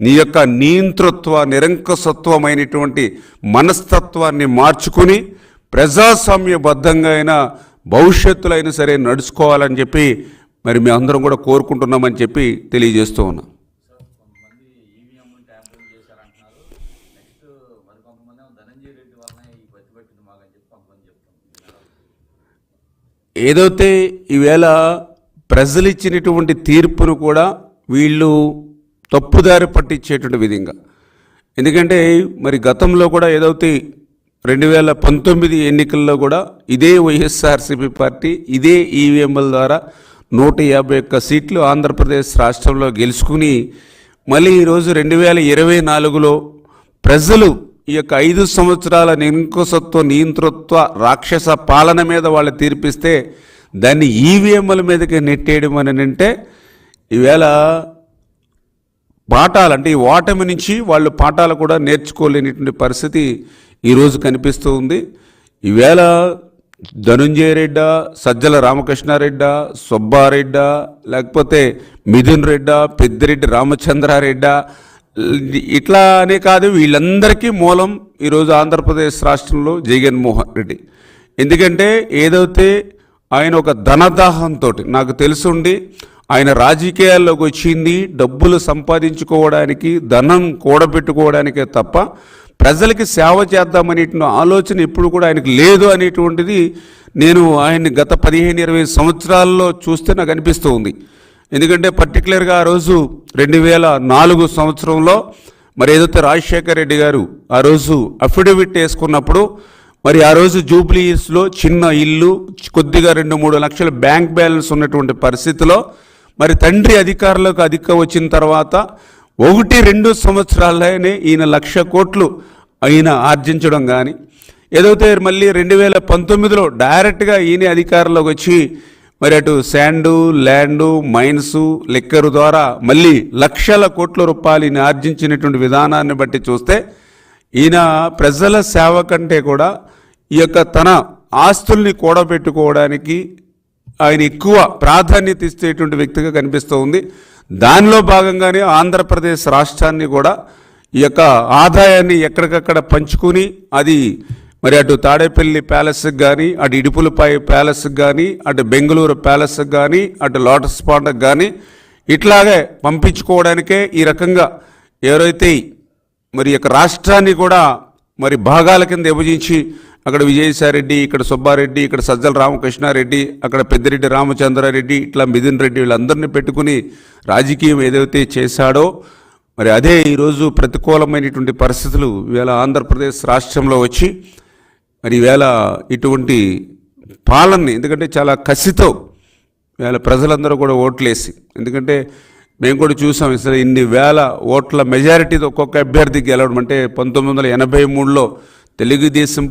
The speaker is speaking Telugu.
నీ యొక్క నియంతృత్వ నిరంకుశత్వమైనటువంటి మనస్తత్వాన్ని మార్చుకుని ప్రజాస్వామ్యబద్ధంగా అయినా భవిష్యత్తులో అయినా సరే నడుచుకోవాలని చెప్పి మరి మీ అందరం కూడా కోరుకుంటున్నామని చెప్పి తెలియజేస్తూ ఉన్నాం. ఏదైతే ఈవేళ ప్రజలు ఇచ్చినటువంటి తీర్పును కూడా వీళ్ళు తప్పుదారి పట్టించేటువంటి విధంగా. ఎందుకంటే మరి గతంలో కూడా ఏదైతే రెండు వేల పంతొమ్మిది ఎన్నికల్లో కూడా ఇదే వైఎస్ఆర్సీపీ పార్టీ ఇదే ఈవీఎంల ద్వారా నూట యాభై ఒక్క సీట్లు ఆంధ్రప్రదేశ్ రాష్ట్రంలో గెలుచుకుని మళ్ళీ ఈరోజు రెండు వేల ఇరవై నాలుగులో ప్రజలు ఈ యొక్క ఐదు సంవత్సరాల నిరంకుశత్వ నియంతృత్వ రాక్షస పాలన మీద వాళ్ళు తీర్పిస్తే దాన్ని ఈవీఎంల మీదకి నెట్టేయడం అని అంటే ఈవేళ పాఠాలు అంటే ఈ ఓటమి నుంచి వాళ్ళు పాఠాలు కూడా నేర్చుకోలేనిటువంటి పరిస్థితి ఈరోజు కనిపిస్తూ ఉంది. ఈవేళ ధనుంజయ రెడ్డా సజ్జల రామకృష్ణారెడ్డా సుబ్బారెడ్డా లేకపోతే మిథున్ రెడ్డా పెద్దిరెడ్డి రామచంద్రారెడ్డా ఇట్లా అనే కాదు వీళ్ళందరికీ మూలం ఈరోజు ఆంధ్రప్రదేశ్ రాష్ట్రంలో జగన్మోహన్ రెడ్డి. ఎందుకంటే ఏదైతే ఆయన ఒక ధనదాహంతో నాకు తెలుసుండి ఆయన రాజకీయాల్లోకి వచ్చింది. డబ్బులు సంపాదించుకోవడానికి ధనం కూడబెట్టుకోవడానికే తప్ప ప్రజలకి సేవ చేద్దామనే ఆలోచన ఎప్పుడు కూడా ఆయనకు లేదు అనేటువంటిది నేను ఆయన్ని గత పదిహేను ఇరవై సంవత్సరాల్లో చూస్తే నాకు అనిపిస్తూ ఉంది ఎందుకంటే పర్టికులర్గా ఆ రోజు రెండు వేల నాలుగు సంవత్సరంలో మరి ఏదైతే రాజశేఖర రెడ్డి గారు ఆ రోజు అఫిడవిట్ వేసుకున్నప్పుడు మరి ఆ రోజు జూబ్లీస్లో చిన్న ఇల్లు కొద్దిగా రెండు మూడు లక్షల బ్యాంక్ బ్యాలెన్స్ ఉన్నటువంటి పరిస్థితిలో మరి తండ్రి అధికారులకు అధిక వచ్చిన తర్వాత ఒకటి రెండు సంవత్సరాలనే ఈయన లక్ష కోట్లు ఆయన ఆర్జించడం కానీ ఏదైతే మళ్ళీ రెండు వేల పంతొమ్మిదిలో డైరెక్ట్గా ఈయన అధికారంలోకి వచ్చి మరి అటు శాండు ల్యాండు మైన్స్ లెక్కరు ద్వారా మళ్ళీ లక్షల కోట్ల రూపాయలు ఈయన ఆర్జించినటువంటి విధానాన్ని బట్టి చూస్తే ఈయన ప్రజల సేవ కంటే కూడా ఈ యొక్క తన ఆస్తుల్ని కూడబెట్టుకోవడానికి ఆయన ఎక్కువ ప్రాధాన్యత ఇచ్చేటువంటి వ్యక్తిగా కనిపిస్తూ ఉంది. దానిలో భాగంగానే ఆంధ్రప్రదేశ్ రాష్ట్రాన్ని కూడా ఈ యొక్క ఆదాయాన్ని ఎక్కడికక్కడ పంచుకుని అది మరి అటు తాడేపల్లి ప్యాలెస్కి కానీ అటు ఇడుపులపాయ ప్యాలెస్కి కానీ అటు బెంగళూరు ప్యాలెస్కి కానీ అటు లోటస్ పాండకు కానీ ఇట్లాగే పంపించుకోవడానికే ఈ రకంగా ఎవరైతే మరి యొక్క రాష్ట్రాన్ని కూడా మరి భాగాల కింద విభజించి అక్కడ విజయసాయిరెడ్డి ఇక్కడ సుబ్బారెడ్డి ఇక్కడ సజ్జల రామకృష్ణారెడ్డి అక్కడ పెద్దిరెడ్డి రామచంద్రారెడ్డి ఇట్లా మిథున్ రెడ్డి వీళ్ళందరినీ పెట్టుకుని రాజకీయం ఏదైతే చేశాడో మరి అదే ఈరోజు ప్రతికూలమైనటువంటి పరిస్థితులు ఈవేళ ఆంధ్రప్రదేశ్ రాష్ట్రంలో వచ్చి మరి ఈవేళ ఇటువంటి పాలనని ఎందుకంటే చాలా కసితో వేల ప్రజలందరూ కూడా ఓట్లేసి ఎందుకంటే మేము కూడా చూసాం ఇసలు ఇన్ని వేల ఓట్ల మెజారిటీతో ఒక్కొక్క అభ్యర్థి గెలవడం అంటే పంతొమ్మిది వందల ఎనభై మూడులో తెలుగుదేశం